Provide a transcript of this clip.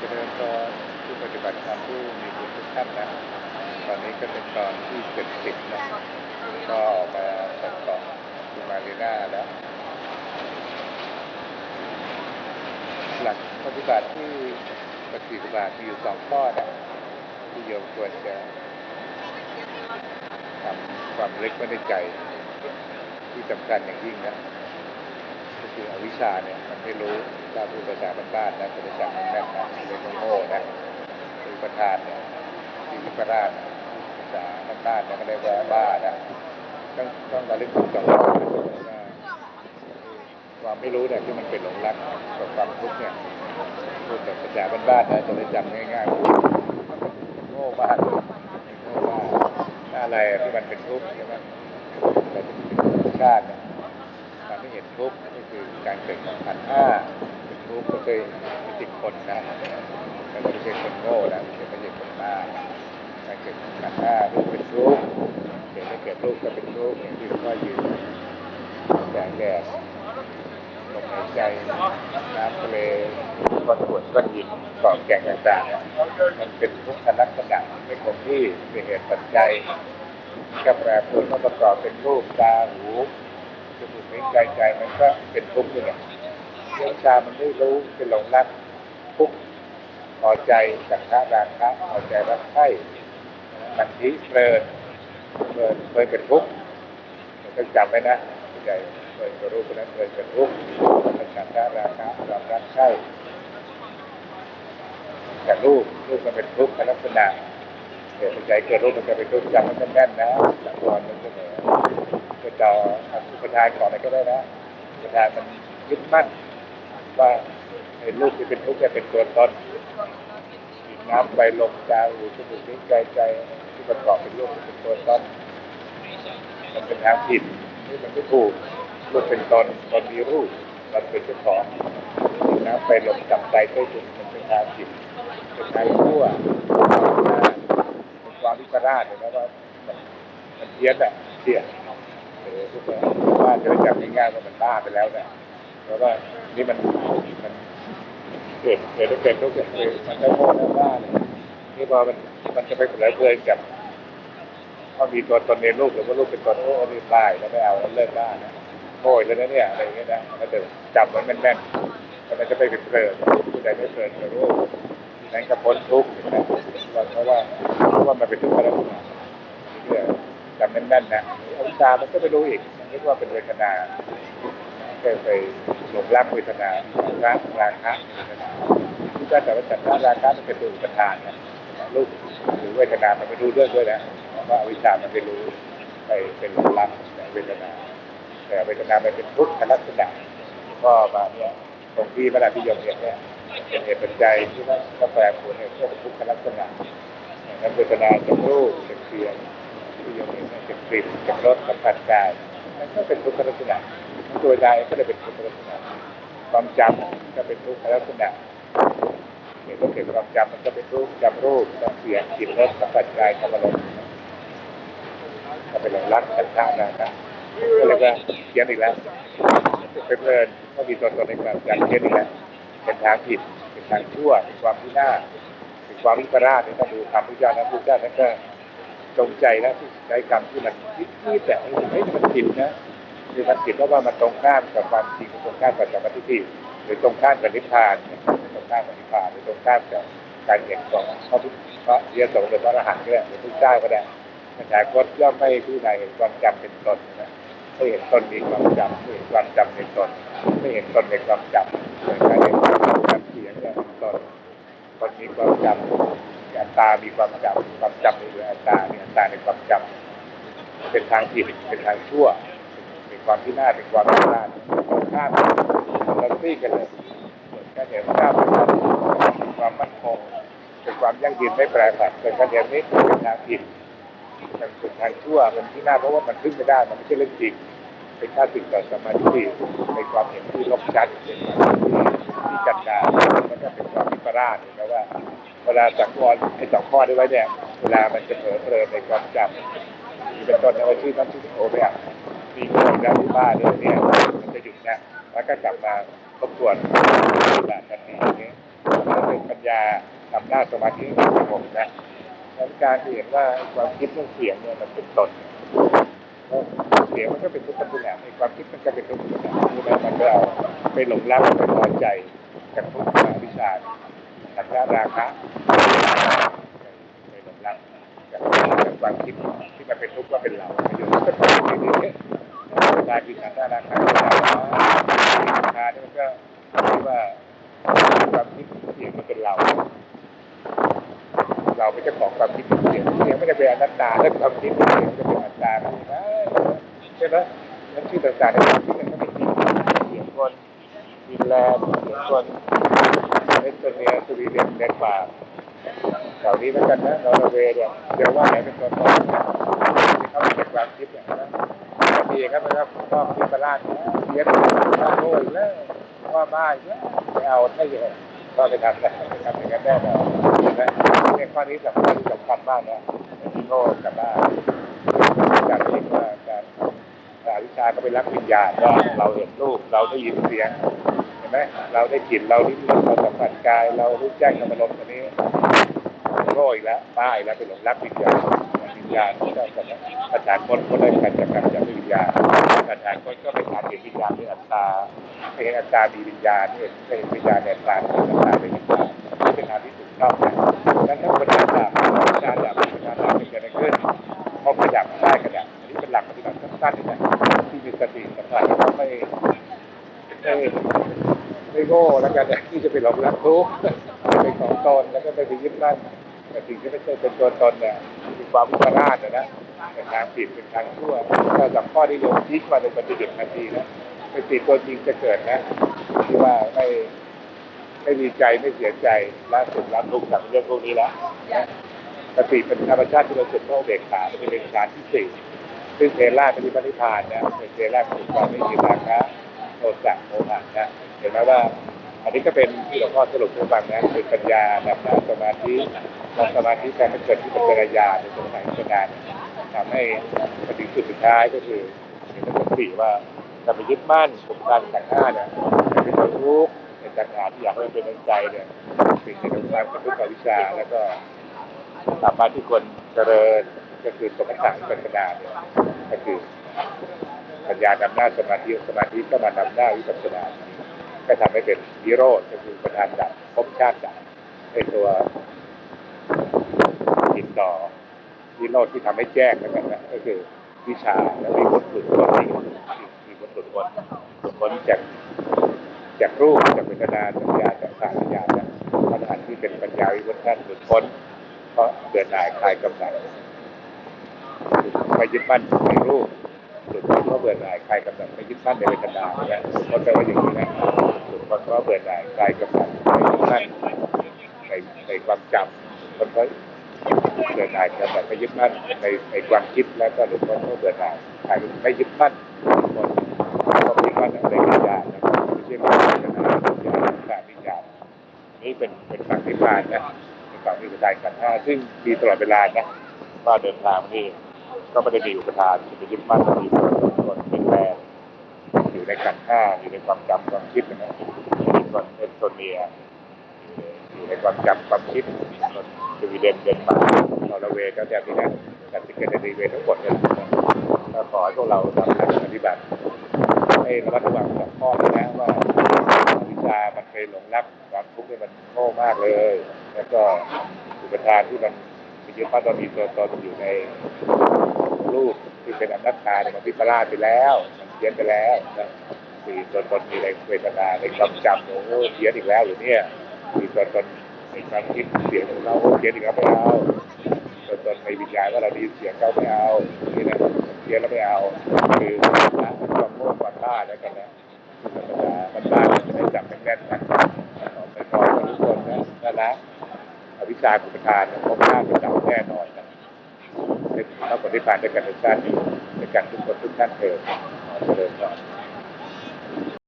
เจริญพรผู้ปฏิบัติธรรมผู้มีบุญทุกท่านนะ ตอนนี้ก็เป็นตอนที่เจ็ดสิบนะ ก็ออกมาจากเกาะดูมารีนาแล้ว หลักปฏิบัติที่ปฏิบัติมีอยู่สองข้อนะที่โยมควรจะทำความเล็กไว้ในใจ ที่สำคัญอย่างยิ่งนะก็คืออวิชชาเนี่ยมันไม่รู้ ถ้าพูดภาษาบ้านๆนะคุณจะจับมันแม่นนะเรียกว่าโง่นะคือประธานเนี่ยที่วิปราชภาษาบ้านๆเนี่ยก็เรียกว่าบ้านะต้องต้องระลึกถึงสองนะว่าความไม่รู้เนี่ยที่มันเป็นหลงรักกับความทุกข์เนี่ยพูดแบบภาษาบ้านๆนะจะได้จำง่ายๆโง่มากโง่มากถ้านอะไรที่มันเป็นทุกข์ใช่ไหมแต่เป็นธรรมชาติเนี่ยการไม่เห็นทุกข์ก็คือการเกิดของขันห้า เป็นทุกข์ก็คือไม่ติดคนนะแล้วก็ไม่ใช่คนโง่นะไม่ใช่ไม่ใช่คนบ้ากาเกิดของขันห้ารูปเป็นทุกเกิดไม่เกิดรูปก็เป็นทุกข์อย่างที่หลวงพ่อยืนแสงแดดลมหายใจน้ำทะเลก้อนฝนก้อนหินกองแกงต่างๆมันเป็นทุกขลักษณะไม่คงที่เป็นเหตุปัจจัยก็แปรปรวนมาประกอบเป็นรูปตาหูจมูกลิ้นกายใจมันก็เป็นทุกข์อยู่เนี่ย เรื่องชามันไม่รู้เป็นหลงรักทุกพอใจสักขะราคะพอใจรักใคร่มันทิเพลินเพลินเพลินเป็นทุกข์มันต้องจำไว้นะใจเพลินกับรูปเพราะฉะนั้นเพลินเป็นทุกข์มันสักขะราคะความรักใคร่แต่รูปรูปมันเป็นทุกข์ลักษณะเกิดปัจจัยเกิดรูปมันจะเป็นทุกข์จำมันก็แน่นนะหลักการมันเสมอก็จะเอาอุปทานก่อนอะไรก็ได้นะอุปทานมันยึดมั่น ว่าไอ้รูปที่เป็นทุกข์จะเป็นตัวตนดินน้ำไฟลมจาหูจมูกลิ้นกายใจที่ประกอบเป็นรูปเป็นตัวตนมันเป็นทางผิดนี่มันไม่ถูกรูปเป็นตนตนมีรูปมันเป็นเจ้าของน้ำไฟลมจับใจใต้ถุนมันเป็นทางผิดเป็นทางชั่วเป็นความวิปลาสเห็นไหมว่ามันเพี้ยนอะเพี้ยนเออพวกว่าจะได้จับง่ายๆว่ามันบ้าไปแล้วเนี่ย แล้วก็นี่มันมันเกิดเกิดได้เกิดทุกอย่างเลยมันได้โง่แล้วบ้าเนี่ยนี่พอมันมันจะไปเผยเพลินกับพอมีตัวตนในลูกหรือว่าลูกเป็นตัวโอ้อันนี้บ้าแล้วไม่เอาแล้วเลิกบ้นะโง่แล้วนะเนี่ยอะไรอย่างเงี้ยนะแล้วจะจำมันแม่นๆแล้วมันจะไปเป็นเพลินผู้ใดไม่เพลินกับโลกนั้นก็พ้นทุกข์นะเพราะว่าเพราะว่ามันเป็นทุกข์แล้วนี่เรื่องจำแน่นๆนะอวิชามันก็ไม่รู้อีกมันนึกว่าเป็นเวทนา เคยไปหลงรักเวทนารักราคะเวทนาที่ก็แต่ว่าจัดราคะมันเป็นตัวอุปทานนะรูปหรือเวทนามันไม่รู้เรื่องด้วยนะว่าอวิชามันไม่รู้ไปเป็นหลงรักเวทนาแต่เวทนามันเป็นทุกขลักษณะก็มาเนี่ยตรงที่พระราพิยมเห็นเนี่ยเป็นเหตุปัจจัยที่ว่าก็แปลผลเนี่ยพวกทุกขลักษณะนั้นเวทนาจากรูปจากเสียงที่ยังมีจากกลิ่นจากรสสัมผัสกายนั่นก็เป็นทุกขลักษณะ ตัวใดก็เลยเป็นทุกขลักษณะความจำก็เป็นทุกขลักษณะเห็นว่าเกิดความจำมันก็เป็นรูปจำรูปจำเสียงกลิ่นรสสัมผัสกายธรรมารมก็เป็นหลงรักสันทานะนะก็เลยว่าเขียนอีกแล้วเป็นเพลินก็มีตัวตนในความจำเขียนอีกแล้วเป็นทางผิดเป็นทางชั่วเป็นความพินาเป็นความวิปลาสนี่ต้องดูคำพุทธเจ้านะพุทธเจ้าท่นก็จงใจนะที่ใช้คำที่มันนิดๆแต่ให้มันผิดนะ คือมันผิดเพราะว่ามันตรงข้ามกับความจริงตรงข้ามกับสัมมาทิฏฐิหรือตรงข้ามกับนิพพานตรงข้ามกับนิพพานหรือตรงข้ามกับการเห็นของพระพุทธพระเดียสงฆ์หรือพระอรหันต์ก็ได้หรือพระเจ้าก็ได้ปัญญาคตย่อมไม่ผู้ใดเห็นความจำเป็นตนนะไม่เห็นตนมีความจำไม่เห็นความจำในตนไม่เห็นตนในความจำเหมือนการเห็นความจำเสียงเนี่ยตนตนมีความจำอัตตามีความจำความจำในเรื่องอัตตามีอัตตาในความจำเป็นทางผิดเป็นทางชั่ว ความที่น่าเป็นความที่น่าตรงข้ามเราตีกันเลยแค่เห็นข้ามเป็นความมั่นคงเป็นความยั่งยืนไม่แปรผันเป็นการเห็นนี้เป็นทางผิดมันเป็นทางชั่วมันที่น่าเพราะว่ามันขึ้นไม่ได้มันไม่ใช่เรื่องจริงเป็นค่าสิ่งต่อสมาธิในความเห็นที่ลบชัดเป็นความที่จัดการแล้วก็เป็นความวิปลาสเห็นไหมว่า เวลาสังวรไอ้สองข้อได้ไว้เนี่ยเวลามันจะเผลอเพลินในความจำมีเป็นต้นในวันที่นั้นที่โอเนี่ย มีโง่แล้วที่บ้านเลยเนี่ยมันจะหยุดนะแล้วก็กลับมาทบทวนปฏิบัติกันนี้อย่างนี้มันเป็นปัญญาทำหน้าสมาธิสงบนะแล้วการที่เห็นว่าความคิดเรื่องเสียงเนี่ยมันเป็นตนเสียงมันก็เป็นทุกข์ปัญญาในความคิดมันก็เป็นทุกข์ปัญญาที่มันมันก็เอาไปหลงรักไปพอใจกับทุกข์วิชาสักราคะไปหลงรักกับกับความคิดที่มันเป็นทุกข์ว่าเป็นเราอยู่ที่ก็ต้องอยู่ที่ ที่สักราคะราคาเนี่ยมันก็ที่ว่าความคิดเสียงมันเป็นเรา เราเป็นเจ้าของความคิดเสียงเสียงไม่ได้เป็นอนัตตาแล้วความคิดเสียงจะเป็นอนัตตาไม่ได้ใช่ไหมนั่นชื่อต่างๆในความคิดมันก็ไม่จริงเสียงคนฟินแลนเสียงคนเอสโตเนียสวีเดนเดนมาร์กแถวนี้เหมือนกันนะนอร์เวย์เนี่ยเดี๋ยวว่าไหนเป็นตัวตนที่เขาเป็นความคิดอย่างนั้นีครับนะครับก็คิดประหลาดเสียงบ้าโง่อีกแล้วว่าบ้าอีกแล้วไม่เอาไม่เยอะก็ไปทำอะไรไปทำอย่างนั้นแน่นอนใช่ไหมเนี่ยข้อนี้สำคัญสำคัญมากนะที่โง่กับบ้าการคิดว่าการอาวิชาก็เป็นรักวิญญาณว่าเราเห็นรูปเราได้ยินเสียงเห็นไหมเราได้กลิ่นเราลิ้มรสเราสัมผัสกาย เรารู้แจ้งธรรมลมตัวนี้โง่อีกแล้วบ้าอีกแล้วเป็นหลงรักวิญญาณ วิญญาณก็จะภาษาคนก็ได้การจากการจากวิญญาณภาษาคนก็เป็นการเห็นวิญญาณเป็นอัตตาเห็นอัตตามีวิญญาณเห็นเห็นวิญญาณในอัตตาเป็นอัตตาเป็นวิญญาณนี่เป็นทางที่ถูกต้องนะดังนั้นปัญญาจากปัญญาจากปัญญาจากเป็นกิดอะไรขึ้นพอขยับได้ขยับอันนี้เป็นหลักปฏิบัติสั้นๆนะที่มีสติสัมผัสไม่ไม่ไม่โง่แล้วกันที่จะไปหลงรักทุกข์เป็นของตนแล้วก็ไปยึดมั่น แต่สิ่งที่ไม่ใช่เป็นตัวตนเนี่ยมีความวิปลาสนะเป็นทางผิดเป็นทางชั่วถ้าสัมข้อที่โยมชี้มาในปฏิบัตินาทีนะเป็นสิ่งตัวจริงจะเกิดนะที่ว่าไม่ไม่ดีใจไม่เสียใจละสุดละทุกข์จากเรื่องพวกนี้แล้วนะสติเป็นธรรมชาติที่เราสุดโลกเบกขาเป็นเบกขาที่สี่ซึ่งเทราปฏิปฏิพานนะเป็นเทราคือความไม่มีราคะโทสะโมหะนะเห็นไหมว่า อันนี้ก็เป็นที่หลวงพ่อสรุปให้ฟังนะคือปัญญานำนสมาธิ นำสมาธิการมันเกิดที่ปัญญาในสมัยพุทธกาลทำให้ปฏิสุดสุดท้ายก็คือเห็นสติว่าจะไปยึดมั่นกุมการขังหน้าเนี่ยเป็นตัวทุกข์เป็นตัณหาที่อยากให้มันเป็นในใจเนี่ยสิ่งที่ต้องการกับทุกวิชาแล้วก็สามารถที่ควรเจริญก็คือสมถะปัญญาเนี่ยก็คือปัญญานำหน้าสมาธิสมาธิก็มานำหน้าวิปัสสนาก็ทำให้เป็นนิโรธก็คือประธานดับภพชาติดับในตัว ติดต่อนิโรธที่ทำให้แจ้งแล้วกันนะก็คือวิชาและมีบทหลุดพ้นอีกมีบทหลุดพ้นหลุดพ้นจากจากรูปจากเวทนาสัญญาจากสารญาณนะพระธานที่เป็นปัญญาวิวัฒน์หลุดพ้นเพราะเกิดหน่ายคลายกำหนัดไม่ยึดมั่นในรูปหลุดพ้นเพราะเบื่อหน่ายคลายกำหนัดไม่ยึดมั่นในเวทนาเนี่ยหลุดพ้นแปลว่าอย่างนี้นะสุดคนก็เบื่อหน่ายคลายกำลังไม่ยึดมั่นในในความจำคนก็ เบื่อหน่ายกำลังไม่ยึดมั่นในในความคิดแล้วก็หลุดพ้นก็เบื่อหน่ายคลายไม่ยึดมั่นคนก็ยึดมั่นในวิญญาณนะครับไม่ใช่ว่าวิญญาณวิญญาณแต่วิญญานี่เป็นเป็นฝั่งนิพพานนะเป็นฝั่งที่กระจายกันห้าซึ่งมีตลอดเวลานะว่าเดินทางนี่ก็ไม่ได้มีอุปทานจะไปยึดมั่นมีตัวตนเป็นแรงอยู่ในขันห้าอยู่ในความจำความคิดนะมีคนเอสโตเนียอยู่ในความจำความคิดมีคนสวีเดนเดนมาร์ก อร์เวย์ก็แบบนี้นะการติดกันในเวทั้งหมดเลยก็ขอให้พวกเราทำการปฏิบัติให้ระมัดระวังสองข้อนี้นะว่าวิชามันเคยหลงรักความทุกข์เนี่ยมันโง่มากเลย แล้วก็อุปทานที่มันมียึดมั่นว่ามีตัวตนอยู่ในรูปที่เป็นอนัตตาเนี่ยมันวิปลาสไปแล้ว มันเพี้ยนไปแล้วนะมีตัวตนมีในเวทนาในความจำโอ้โหเพี้ยนอีกแล้วอยู่เนี่ยมีตัวตนในความคิดเสียงของเราโอ้เพี้ยนอีกแล้วไม่าตัว ตนในวิญญาณว่าเราได้ยินเสียงเขาไม่เอานี่นะเพี้ยนแล้วไม่เอาคือละความโง่ความบ้าแล้วกันนะธรรมดามันบ้าจะได้จับเป็นแน่นนะไปพอกับทุกคนนะนั่นละวิชากุปทานเนี่ยพบหน้าเป็นดับแน่นอนนะในถ้าผลที่ผ่านด้วยกันในชาตินี้ในการทุกคนทุกท่านเถิดเจริญพร